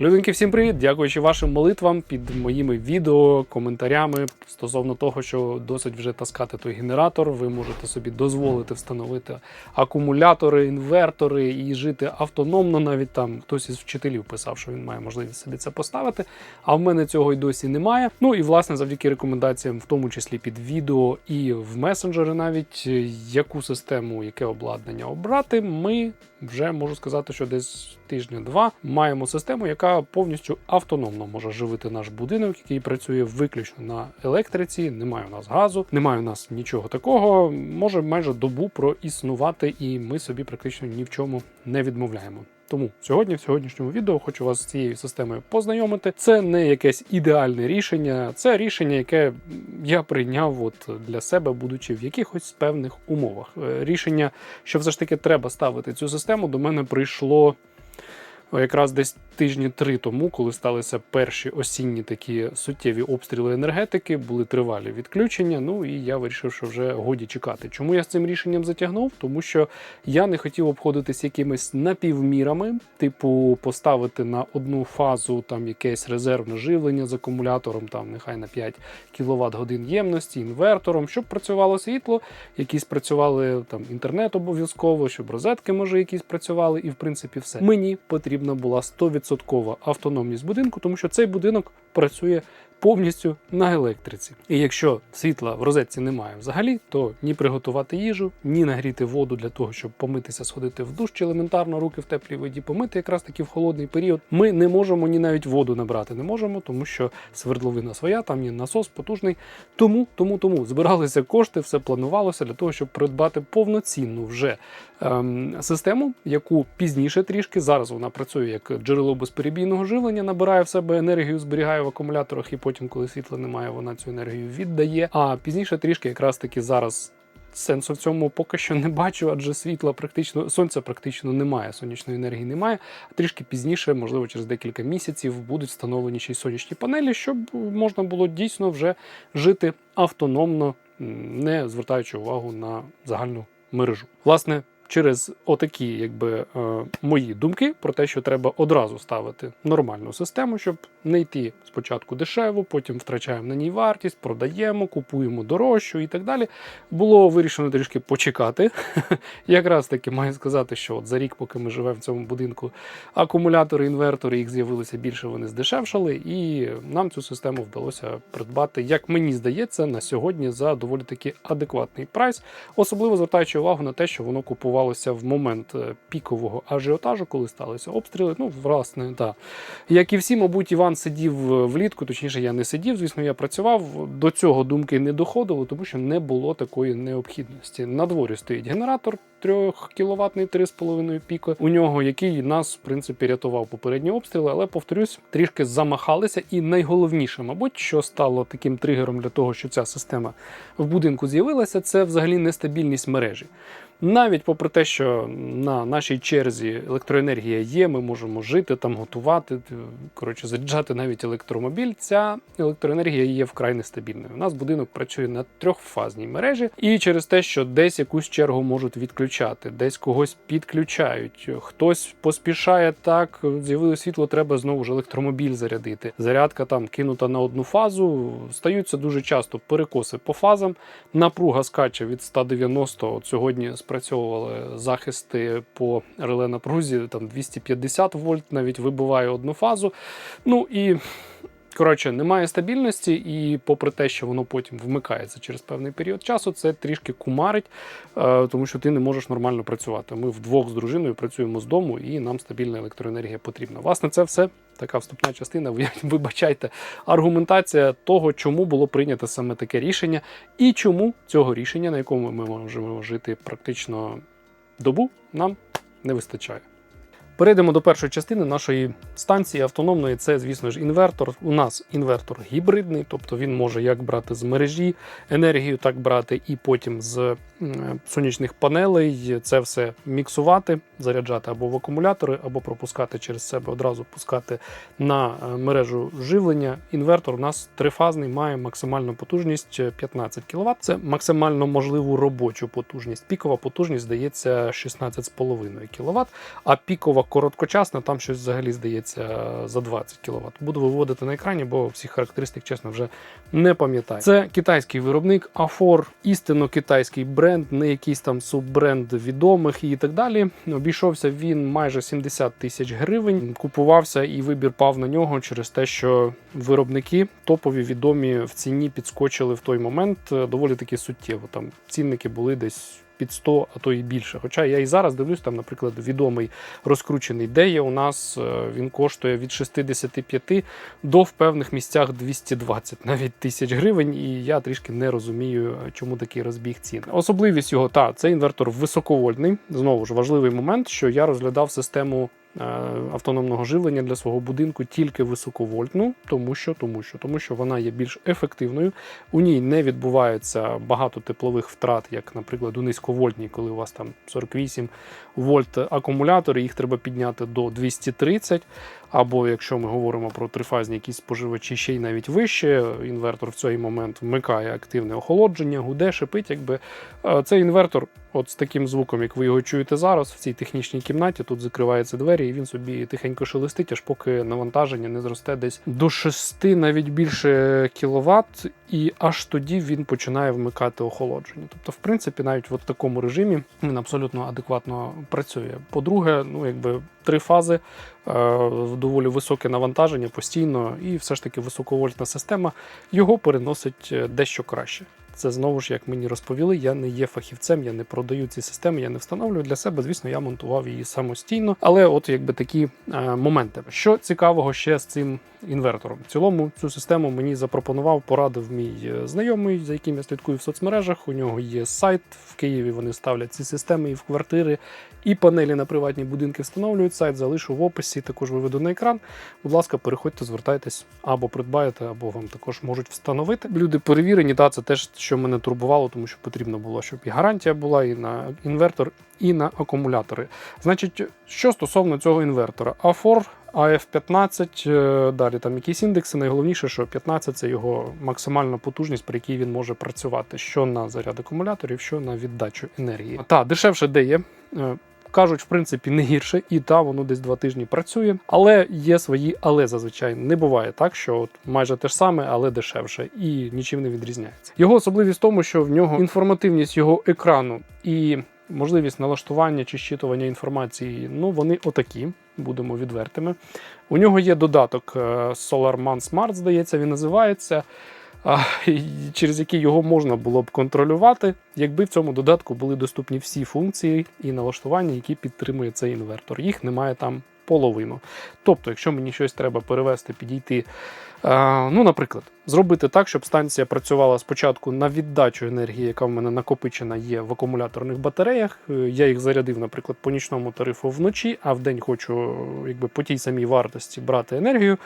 Людинки, всім привіт! Дякуючи вашим молитвам під моїми відео, коментарями стосовно того, що досить вже таскати той генератор. Ви можете собі дозволити встановити акумулятори, інвертори і жити автономно. Навіть там хтось із вчителів писав, що він має можливість собі це поставити. А в мене цього й досі немає. Ну і власне завдяки рекомендаціям, в тому числі під відео і в месенджери, навіть яку систему, яке обладнання обрати, ми вже можу сказати, що десь тижня-два маємо систему, яка повністю автономно може живити наш будинок, який працює виключно на електриці. Немає у нас газу, немає у нас нічого такого. Може майже добу проіснувати, і ми собі практично ні в чому не відмовляємо. Тому сьогодні, в сьогоднішньому відео, хочу вас з цією системою познайомити. Це не якесь ідеальне рішення, це рішення, яке я прийняв от для себе, будучи в якихось певних умовах. Е, Рішення, що все ж таки треба ставити цю систему, до мене прийшло. Якраз десь тижні три тому, коли сталися перші осінні такі суттєві обстріли енергетики, були тривалі відключення. Ну і я вирішив, що вже годі чекати. Чому я з цим рішенням затягнув? Тому що я не хотів обходитись якимись напівмірами, типу поставити на одну фазу там якесь резервне живлення з акумулятором, там нехай на 5 кВт годин ємності, інвертором, щоб працювало світло, якісь працювали там інтернет обов'язково, щоб розетки може якісь працювали, і в принципі все. Мені потрібна була 100% автономність будинку, тому що цей будинок працює повністю на електриці. І якщо світла в розетці немає взагалі, то ні приготувати їжу, ні нагріти воду для того, щоб помитися, сходити в душ чи елементарно руки в теплій воді помити, якраз таки в холодний період. Ми не можемо ні навіть воду набрати, не можемо, тому що свердловина своя, там є насос потужний. Тому, тому, тому збиралися кошти, все планувалося для того, щоб придбати повноцінну вже ем, систему, яку пізніше трішки зараз вона працює як джерело безперебійного живлення, набирає в себе енергію, зберігає в акумуляторах, і потім, коли світла немає, вона цю енергію віддає. А пізніше трішки якраз таки зараз. Сенсу в цьому поки що не бачу, адже світла практично сонця практично немає, сонячної енергії немає. А трішки пізніше, можливо, через декілька місяців, будуть встановлені ще й сонячні панелі, щоб можна було дійсно вже жити автономно, не звертаючи увагу на загальну мережу. Власне, через отакі, якби е, мої думки про те, що треба одразу ставити нормальну систему, щоб не йти спочатку дешево, потім втрачаємо на ній вартість, продаємо, купуємо дорожчу і так далі. Було вирішено трішки почекати. Якраз таки маю сказати, що от за рік, поки ми живемо в цьому будинку, акумулятори, інвертори їх з'явилося більше, вони здешевшали, і нам цю систему вдалося придбати, як мені здається, на сьогодні за доволі таки адекватний прайс, особливо звертаючи увагу на те, що воно купувалося в момент е, пікового ажіотажу, коли сталися обстріли. Ну, власне, так. Як і всі, мабуть, Іван сидів е, влітку, точніше, я не сидів, звісно, я працював. До цього думки не доходило, тому що не було такої необхідності. На дворі стоїть генератор 3 кіловатний 3,5 піко. У нього який нас, в принципі, рятував попередні обстріли, але повторюсь, трішки замахалися. І найголовніше, мабуть, що стало таким тригером для того, що ця система в будинку з'явилася, це взагалі нестабільність мережі. Навіть попри те, що на нашій черзі електроенергія є, ми можемо жити там, готувати, коротше, заряджати навіть електромобіль. Ця електроенергія є вкрай нестабільною. У нас будинок працює на трьохфазній мережі, і через те, що десь якусь чергу можуть відключати, десь когось підключають, хтось поспішає так, з'явилось світло, треба знову ж електромобіль зарядити. Зарядка там кинута на одну фазу. Стаються дуже часто перекоси по фазам. Напруга скаче від 190. От сьогодні спрацьовували захисти по реле напрузі, там 250 вольт, навіть вибиває одну фазу. Ну і. Коротше, немає стабільності, і попри те, що воно потім вмикається через певний період часу, це трішки кумарить, е, тому що ти не можеш нормально працювати. Ми вдвох з дружиною працюємо з дому, і нам стабільна електроенергія потрібна. Власне, це все така вступна частина. Ви вибачайте, аргументація того, чому було прийнято саме таке рішення, і чому цього рішення, на якому ми можемо жити практично добу, нам не вистачає. Перейдемо до першої частини нашої станції автономної. Це, звісно ж, інвертор. У нас інвертор гібридний, тобто він може як брати з мережі енергію, так брати і потім з сонячних панелей. Це все міксувати, заряджати або в акумулятори, або пропускати через себе, одразу пускати на е, мережу живлення. Інвертор у нас трифазний, має максимальну потужність 15 кВт. Це максимально можливу робочу потужність. Пікова потужність здається 16,5 кВт, а пікова короткочасна, там щось взагалі здається за 20 кВт. Буду виводити на екрані, бо всіх характеристик, чесно, вже не пам'ятаю. Це китайський виробник Afor, істинно китайський бренд, не якийсь там суббренд відомих і так далі. Обійшовся він майже 70 тисяч гривень. Купувався і вибір пав на нього через те, що виробники топові відомі в ціні підскочили в той момент е, доволі таки суттєво. Там цінники були десь. Під 100, а то і більше. Хоча я і зараз дивлюсь, там, наприклад, відомий розкручений Дея у нас е, він коштує від 65 до в певних місцях 220 навіть тисяч гривень. І я трішки не розумію, чому такий розбіг цін. Особливість його та це інвертор високовольтний. Знову ж важливий момент, що я розглядав систему. Е, Автономного живлення для свого будинку тільки високовольтну, тому що, тому що, тому що вона є більш ефективною. У ній не відбувається багато теплових втрат, як, наприклад, у низьковольтній, коли у вас там 48 вольт акумулятори, їх треба підняти до 230. Або якщо ми говоримо про трифазні якісь споживачі, ще й навіть вище, інвертор в цей момент вмикає активне охолодження, гуде, шипить. Якби Е, цей інвертор, от з таким звуком, як ви його чуєте зараз, в цій технічній кімнаті, тут закриваються двері, і він собі тихенько шелестить, аж поки навантаження не зросте десь до 6, навіть більше кіловат, і аж тоді він починає вмикати охолодження. Тобто, в принципі, навіть в такому режимі він абсолютно адекватно працює. По-друге, ну якби три фази, доволі високе навантаження постійно, і все ж таки високовольтна система його переносить е, дещо краще. Це знову ж, як мені розповіли, я не є фахівцем, я не продаю ці системи, я не встановлюю для себе. Звісно, я монтував її самостійно. Але от якби такі е, моменти. Що цікавого ще з цим інвертором? В цілому цю систему мені запропонував, порадив мій е, знайомий, за яким я слідкую в соцмережах. У нього є сайт в Києві. Вони ставлять ці системи і в квартири, і панелі на приватні будинки встановлюють. Сайт залишу в описі. Також виведу на екран. Будь ласка, переходьте, звертайтесь або придбаєте, або вам також можуть встановити. Люди перевірені, та це теж що мене турбувало, тому що потрібно було, щоб і гарантія була і на інвертор, і на акумулятори. Значить, що стосовно цього інвертора, Afor AF15, е, далі там якісь індекси. Найголовніше, що 15 це його максимальна потужність, при якій він може працювати, що на заряд акумуляторів, що на віддачу енергії. Та дешевше де є. Кажуть, в принципі, не гірше, і та воно десь два тижні працює. Але є свої, але зазвичай не буває так, що от майже те ж саме, але дешевше, і нічим не відрізняється. Його особливість в тому, що в нього інформативність його екрану і можливість налаштування чи щитування інформації, ну вони отакі, будемо відвертими. У нього є додаток е, SolarMan Smart, здається, він називається. Через який його можна було б контролювати, якби в цьому додатку були доступні всі функції і налаштування, які підтримує цей інвертор. Їх немає там половину. Тобто, якщо мені щось треба перевести, підійти, ну, наприклад, зробити так, щоб станція працювала спочатку на віддачу енергії, яка в мене накопичена є в акумуляторних батареях. Е, Я їх зарядив, наприклад, по нічному тарифу вночі, а в день хочу якби, по тій самій вартості брати енергію.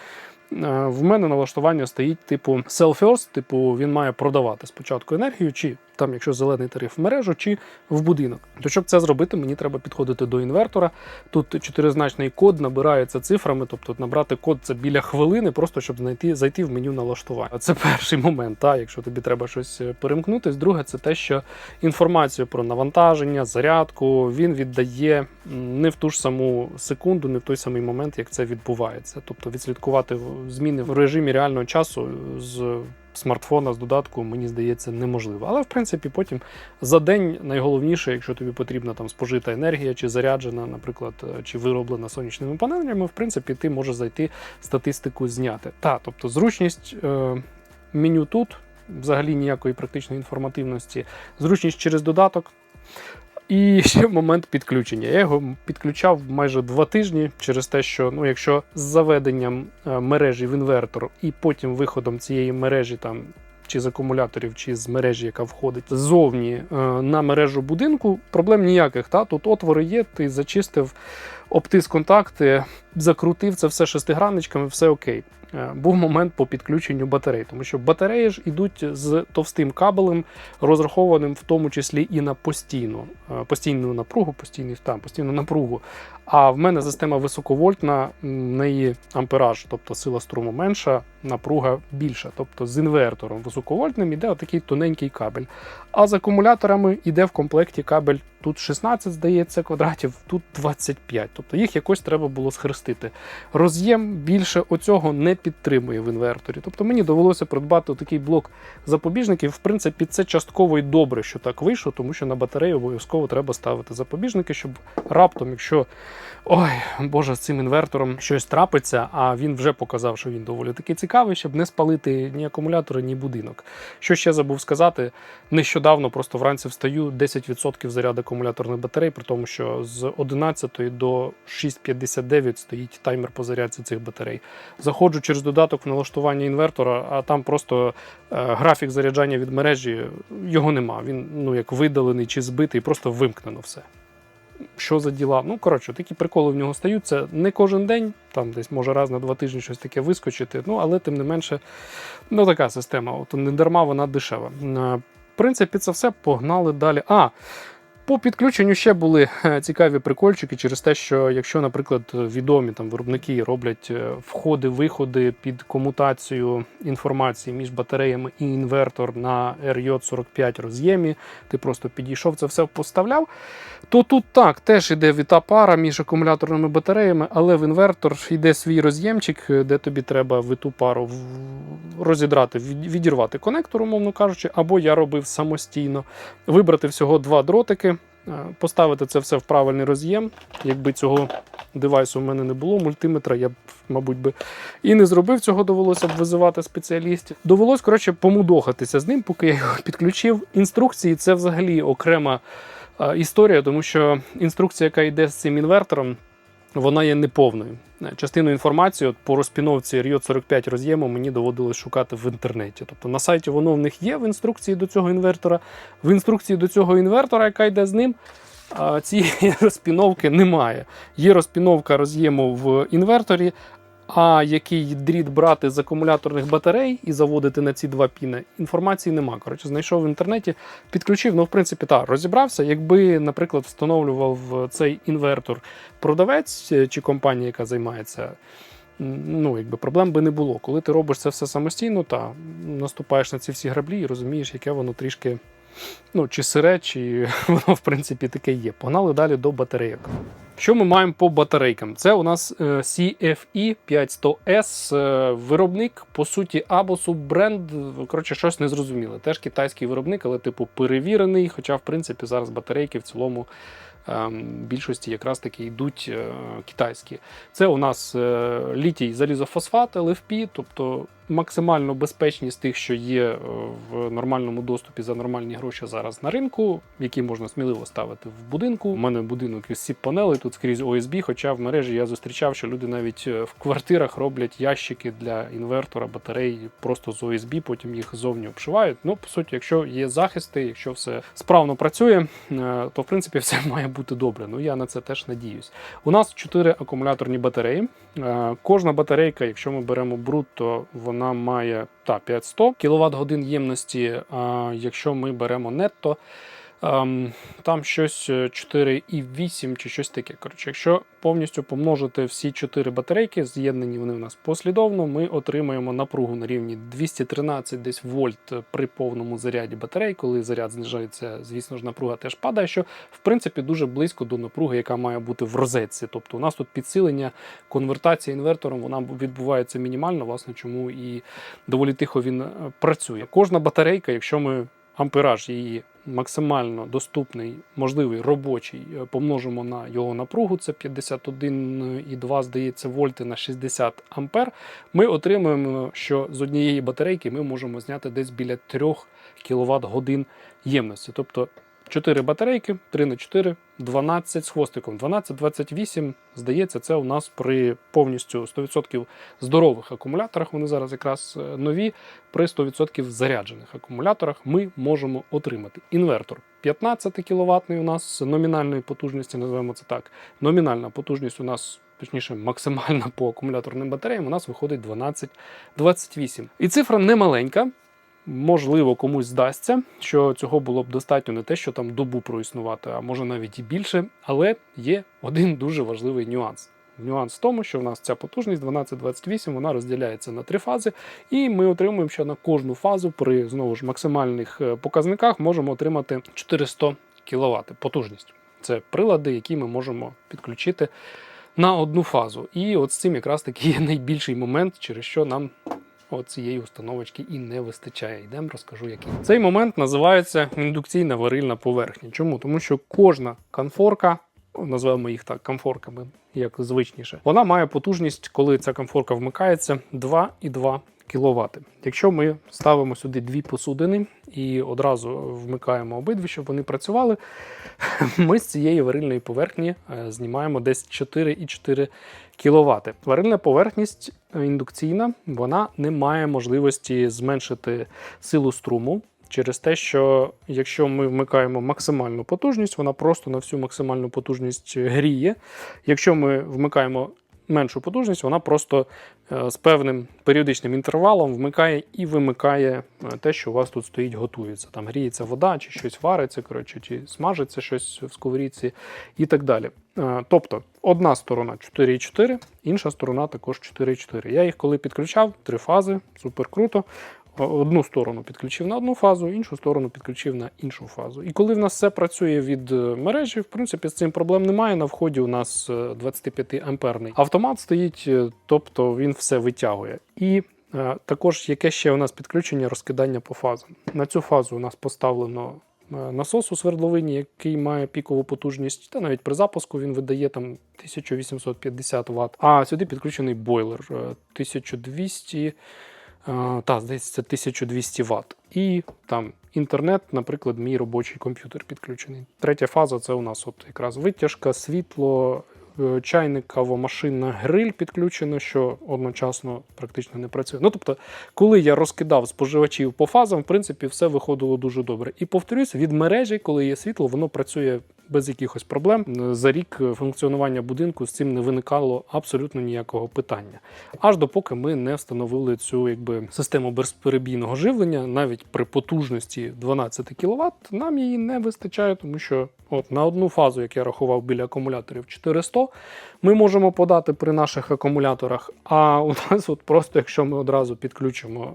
Е, В мене налаштування стоїть типу sell first, типу він має продавати спочатку енергію, чи там, якщо зелений тариф в мережу, чи в будинок. То щоб це зробити, мені треба підходити до інвертора. Тут чотиризначний код набирається цифрами, тобто набрати код це біля хвилини, просто щоб знайти зайти в меню налаштування. Це перший момент, та, якщо тобі треба щось е, перемкнутись. Друге, це те, що інформацію про навантаження, зарядку він віддає не в ту ж саму секунду, не в той самий момент, як це відбувається. Тобто відслідкувати зміни в режимі реального часу з смартфона з додатку, мені здається, неможливо. Але в принципі, потім за день найголовніше, якщо тобі потрібна там спожита енергія, чи заряджена, наприклад, е, чи вироблена сонячними панелями, в принципі, ти можеш зайти статистику зняти. Та, тобто зручність е, меню тут. Взагалі ніякої практичної інформативності, зручність через додаток. І ще момент підключення. Я його підключав майже два тижні через те, що ну, якщо з заведенням е, мережі в інвертор і потім виходом цієї мережі там. Чи з акумуляторів, чи з мережі, яка входить ззовні е, на мережу будинку, проблем ніяких. Та? Тут отвори є, ти зачистив, обтис контакти, закрутив це все шестигранничками, все окей. Е, Був момент по підключенню батарей, тому що батареї ж ідуть з товстим кабелем, розрахованим в тому числі і на постійну, е, постійну напругу, постійний, там, постійну напругу. А в мене система високовольтна, в неї ампераж, тобто сила струму менша, напруга більша. Тобто з інвертором високовольтним іде отакий тоненький кабель. А з акумуляторами йде в комплекті кабель тут 16, здається, квадратів, тут 25. Тобто їх якось треба було схрестити. Роз'єм більше оцього не підтримує в інверторі. Тобто мені довелося придбати такий блок запобіжників. В принципі, це частково й добре, що так вийшло, тому що на батарею обов'язково треба ставити запобіжники, щоб раптом, якщо ой, Боже, з цим інвертором щось трапиться, а він вже показав, що він доволі таки цікавий, щоб не спалити ні акумулятори, ні будинок. Що ще забув сказати, нещодавно просто вранці встаю 10% заряду акумуляторних батарей, при тому, що з 11 до 6.59 стоїть таймер по зарядці цих батарей. Заходжу через додаток в налаштування інвертора, а там просто е, графік заряджання від мережі його нема. Він ну як видалений чи збитий, просто вимкнено все. Що за діла? Ну, коротше, такі приколи в нього стаються не кожен день, там десь може раз на два тижні щось таке вискочити. Ну, але тим не менше, ну така система. От не дарма вона дешева. Е, В принципі, це все погнали далі. А, по підключенню ще були е, цікаві прикольчики через те, що якщо, наприклад, відомі там виробники роблять е, входи-виходи під комутацію інформації між батареями і інвертор на RJ45 роз'ємі, ти просто підійшов це все поставляв. То тут так теж іде віта пара між акумуляторними батареями, але в інвертор йде свій роз'ємчик, е, де тобі треба виту пару розідрати, від- відірвати конектор, умовно кажучи, або я робив самостійно, вибрати всього два дротики. Е, Поставити це все в правильний роз'єм. Якби цього девайсу в мене не було, мультиметра, я б, мабуть, би і не зробив цього, довелося б визивати спеціалістів. Довелось, коротше, помудохатися з ним, поки я його підключив. Інструкції це взагалі окрема е, історія, тому що інструкція, яка йде з цим інвертором, вона є неповною. Е, Частину інформації от, по розпіновці Riot 45 роз'єму мені доводилось шукати в інтернеті. Тобто на сайті воно в них є в інструкції до цього інвертора. В інструкції до цього інвертора, яка йде з ним, цієї розпіновки немає. Є розпіновка роз'єму в інверторі, а який дріт брати з акумуляторних батарей і заводити на ці два піни, інформації нема. Коротше, знайшов в інтернеті, підключив. Ну, в принципі, так, розібрався. Якби, наприклад, встановлював цей інвертор продавець е, чи компанія, яка займається. Ну, якби проблем би не було. Коли ти робиш це все самостійно, та наступаєш на ці всі граблі і розумієш, яке воно трішки ну, чи сире, чи воно в принципі таке є. Погнали далі до батарейок. Що ми маємо по батарейкам? Це у нас е, CFE 5100S, е, виробник, по суті, або суббренд, коротше, щось незрозуміле. Теж китайський виробник, але типу перевірений. Хоча, в принципі, зараз батарейки в цілому ем, більшості якраз таки йдуть е, китайські. Це у нас літій залізофосфат LFP, тобто максимально безпечні з тих, що є е, в нормальному доступі за нормальні гроші зараз на ринку, які можна сміливо ставити в будинку. У мене будинок із сіп панелей тут скрізь OSB, хоча в мережі я зустрічав, що люди навіть е, в квартирах роблять ящики для інвертора, батарей просто з OSB, потім їх зовні обшивають. Ну, по суті, якщо є захисти, якщо все справно працює, е, то в принципі все має бути добре. Ну я на це теж надіюсь. У нас 4 акумуляторні батареї. Кожна батарейка, якщо ми беремо брутто, вона має та 500 кВт годин ємності. А якщо ми беремо нетто, там щось е, 4,8 чи щось таке. Коротше, якщо повністю помножити всі 4 батарейки, з'єднані вони у нас послідовно, ми отримаємо напругу на рівні 213 десь вольт при повному заряді батарей. Коли заряд знижається, звісно ж, напруга теж падає, що в принципі дуже близько до напруги, яка має бути в розетці. Тобто у нас тут підсилення, конвертація інвертором, вона відбувається мінімально, власне, чому і доволі тихо він е, працює. Кожна батарейка, якщо ми ампераж її максимально доступний, можливий робочий, е, помножимо на його напругу, це 51,2, здається, вольти на 60 ампер, ми отримуємо, що з однієї батарейки ми можемо зняти десь біля 3 кВт годин ємності. Тобто 4 батарейки, 3 на 4, 12 з хвостиком. 12-28, здається, це у нас при повністю 100% здорових акумуляторах. Вони зараз якраз е, нові. При 100% заряджених акумуляторах ми можемо отримати інвертор 15 кВт у нас номінальної потужності, називаємо це так. Номінальна потужність у нас. Точніше, максимальна по акумуляторним батареям у нас виходить 12-28. І цифра не маленька. Можливо, комусь здасться, що цього було б достатньо не те, що там добу проіснувати, а може навіть і більше. Але є один дуже важливий нюанс. Нюанс в тому, що в нас ця потужність 12-28, вона розділяється на три фази, і ми отримуємо, що на кожну фазу при знову ж максимальних е, показниках можемо отримати 400 кВт потужність. Це прилади, які ми можемо підключити на одну фазу. І от з цим якраз таки є найбільший момент, через що нам от цієї установочки і не вистачає. Йдемо, розкажу, який. Цей момент називається індукційна варильна поверхня. Чому? Тому що кожна конфорка, називаємо їх так, комфорками, як звичніше, вона має потужність, коли ця комфорка вмикається, 2,2 кВт. Якщо ми ставимо сюди дві посудини і одразу вмикаємо обидві, щоб вони працювали, ми з цієї варильної поверхні е, знімаємо десь 4,4 кВт. Варильна поверхність е, індукційна, вона не має можливості зменшити силу струму. Через те, що якщо ми вмикаємо максимальну потужність, вона просто на всю максимальну потужність гріє. Якщо ми вмикаємо меншу потужність, вона просто е, з певним періодичним інтервалом вмикає і вимикає е, те, що у вас тут стоїть, готується. Там гріється вода, чи щось вариться, коротше, чи смажиться щось в сковорідці і так далі. Е, Тобто, одна сторона 4,4, інша сторона також 4,4. Я їх коли підключав, три фази, супер круто. Одну сторону підключив на одну фазу, іншу сторону підключив на іншу фазу. І коли в нас все працює від е, мережі, в принципі, з цим проблем немає. На вході у нас е, 25 амперний автомат стоїть, е, тобто він все витягує. І е, також яке ще у нас підключення розкидання по фазам. На цю фазу у нас поставлено. е, Насос у свердловині, який має пікову потужність, та навіть при запуску він видає там 1850 Вт. А сюди підключений бойлер е, 1200 Е, та, здається, це 1200 Вт. І там інтернет, наприклад, мій робочий комп'ютер підключений. Третя фаза це у нас от якраз витяжка, світло, е, чайник, кавомашина, гриль підключено, що одночасно практично не працює. Ну тобто, коли я розкидав споживачів по фазам, в принципі, все виходило дуже добре. І повторюсь, від мережі, коли є світло, воно працює без якихось проблем. За рік функціонування будинку з цим не виникало абсолютно ніякого питання. Аж допоки ми не встановили цю якби систему безперебійного живлення, навіть при потужності 12 кВт, нам її не вистачає, тому що от на одну фазу, як я рахував біля акумуляторів 400, ми можемо подати при наших акумуляторах. А у нас, от просто, якщо ми одразу підключимо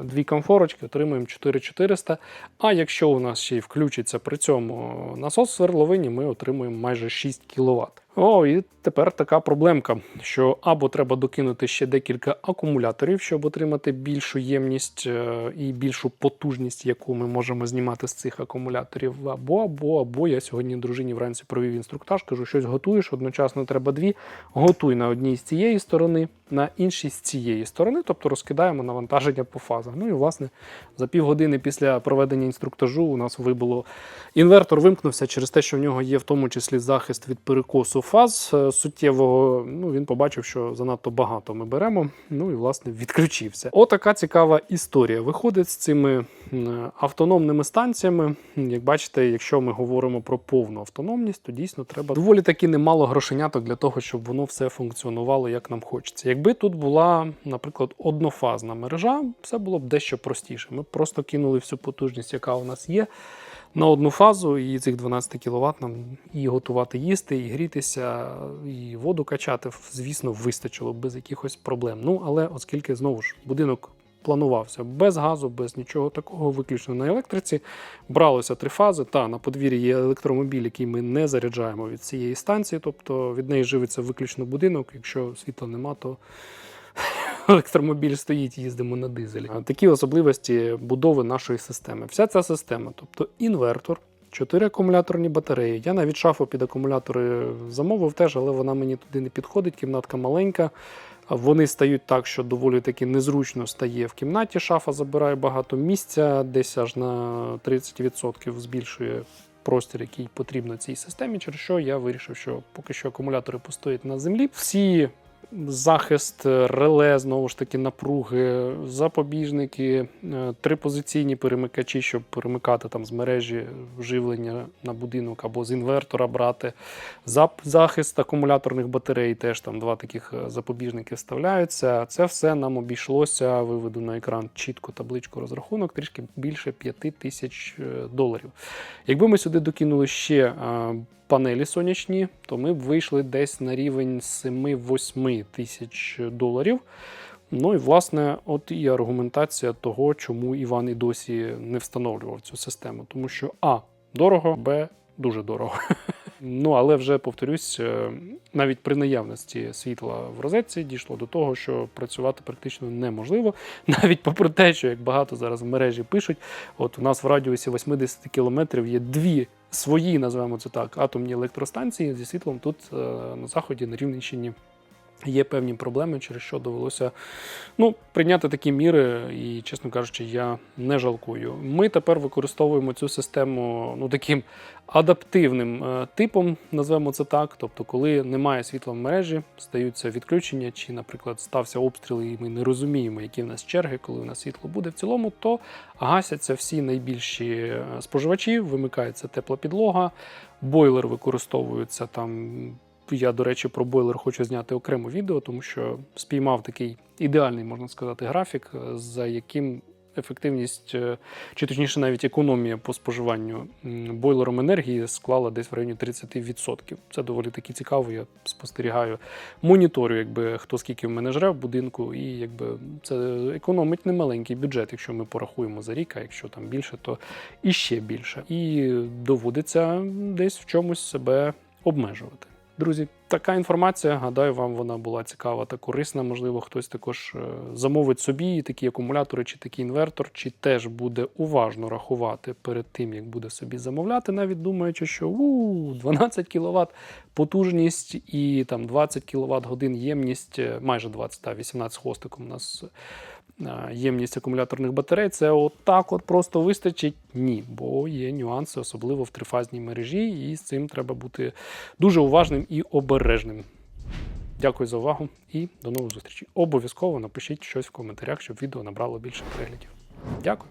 е, дві комфорочки, отримуємо 4400. А якщо у нас ще й включиться при цьому насос в сверловині, ми отримуємо майже 6 кВт. О, і тепер така проблемка, що або треба докинути ще декілька акумуляторів, щоб отримати більшу ємність е, і більшу потужність, яку ми можемо знімати з цих акумуляторів. Або, або, або я сьогодні дружині вранці провів інструктаж, кажу, щось готуєш, одночасно треба дві. Готуй на одній з цієї сторони, на іншій з цієї сторони, тобто розкидаємо навантаження по фазах. Ну і власне за півгодини після проведення інструктажу у нас вибуло інвертор, вимкнувся через те, що в нього є в тому числі захист від перекосу фаз е, суттєвого. Ну він побачив, що занадто багато ми беремо. Ну і власне відключився. Отака цікава історія. Виходить з цими автономними станціями. Як бачите, якщо ми говоримо про повну автономність, то дійсно треба доволі таки немало грошеняток для того, щоб воно все функціонувало як нам хочеться. Якби тут була, наприклад, однофазна мережа, все було б дещо простіше. Ми просто кинули всю потужність, яка у нас є. На одну фазу і цих 12 кВт нам і готувати їсти, і грітися, і воду качати, звісно, вистачило без якихось проблем. Ну але оскільки знову ж будинок планувався без газу, без нічого такого, виключно на електриці. Бралося три фази. Та на подвір'ї є електромобіль, який ми не заряджаємо від цієї станції, тобто від неї живиться виключно будинок. Якщо світла нема, то електромобіль стоїть, їздимо на дизелі. Такі особливості будови нашої системи. Вся ця система, тобто інвертор. Чотири акумуляторні батареї. Я навіть шафу під акумулятори замовив теж, але вона мені туди не підходить. Кімнатка маленька. Вони стають так, що доволі таки незручно стає в кімнаті. Шафа забирає багато місця, десь аж на 30% збільшує простір, який потрібно цій системі. Через що я вирішив, що поки що акумулятори постоять на землі. Всі захист, реле, знову ж таки, напруги, запобіжники, е, трипозиційні перемикачі, щоб перемикати там з мережі живлення на будинок або з інвертора брати. Захист акумуляторних батарей, теж там два таких е, запобіжники вставляються. Це все нам обійшлося. Виведу на екран чітко табличку розрахунок, трішки більше 5 тисяч е, доларів. Якби ми сюди докинули ще е, панелі сонячні, то ми б вийшли десь на рівень 7-8 тисяч доларів. Ну і власне, от і аргументація того, чому Іван і досі не встановлював цю систему. Тому що А. Дорого, Б. дуже дорого. Ну, але вже повторюсь, е, навіть при наявності світла в розетці дійшло до того, що працювати практично неможливо. Навіть попри те, що як багато зараз в мережі пишуть, от у нас в радіусі 80 кілометрів є дві свої, називаємо це так, атомні електростанції зі світлом тут е, на заході, на Рівненщині. Є певні проблеми, через що довелося ну, прийняти такі міри, і, чесно кажучи, я не жалкую. Ми тепер використовуємо цю систему ну, таким адаптивним е, типом, назвемо це так. Тобто, коли немає світла в мережі, стаються відключення, чи, наприклад, стався обстріл, і ми не розуміємо, які в нас черги, коли у нас світло буде в цілому, то гасяться всі найбільші е, споживачі, вимикається тепла підлога, бойлер використовується там. Я, до речі, про бойлер хочу зняти окремо відео, тому що спіймав такий ідеальний, можна сказати, графік, е, за яким ефективність, е, чи точніше навіть економія по споживанню бойлером енергії склала десь в районі 30%. Це доволі таки цікаво. Я спостерігаю, моніторю, якби хто скільки в мене жре в будинку, і якби це економить немаленький бюджет, якщо ми порахуємо за рік, а якщо там більше, то іще більше. І доводиться десь в чомусь себе обмежувати. Друзі, така інформація. Гадаю, вам вона була цікава та корисна. Можливо, хтось також е, замовить собі такі акумулятори чи такий інвертор, чи теж буде уважно рахувати перед тим, як буде собі замовляти, навіть думаючи, що у 12 кВт потужність і там 20 кВт годин ємність, е, майже 20, та 18 хвостиком у нас ємність акумуляторних батарей. Це отак от просто вистачить? Ні, бо є нюанси, особливо в трифазній мережі, і з цим треба бути дуже уважним і обережним. Дякую за увагу і до нових зустрічей. Обов'язково напишіть щось в коментарях, щоб відео набрало більше переглядів. Дякую.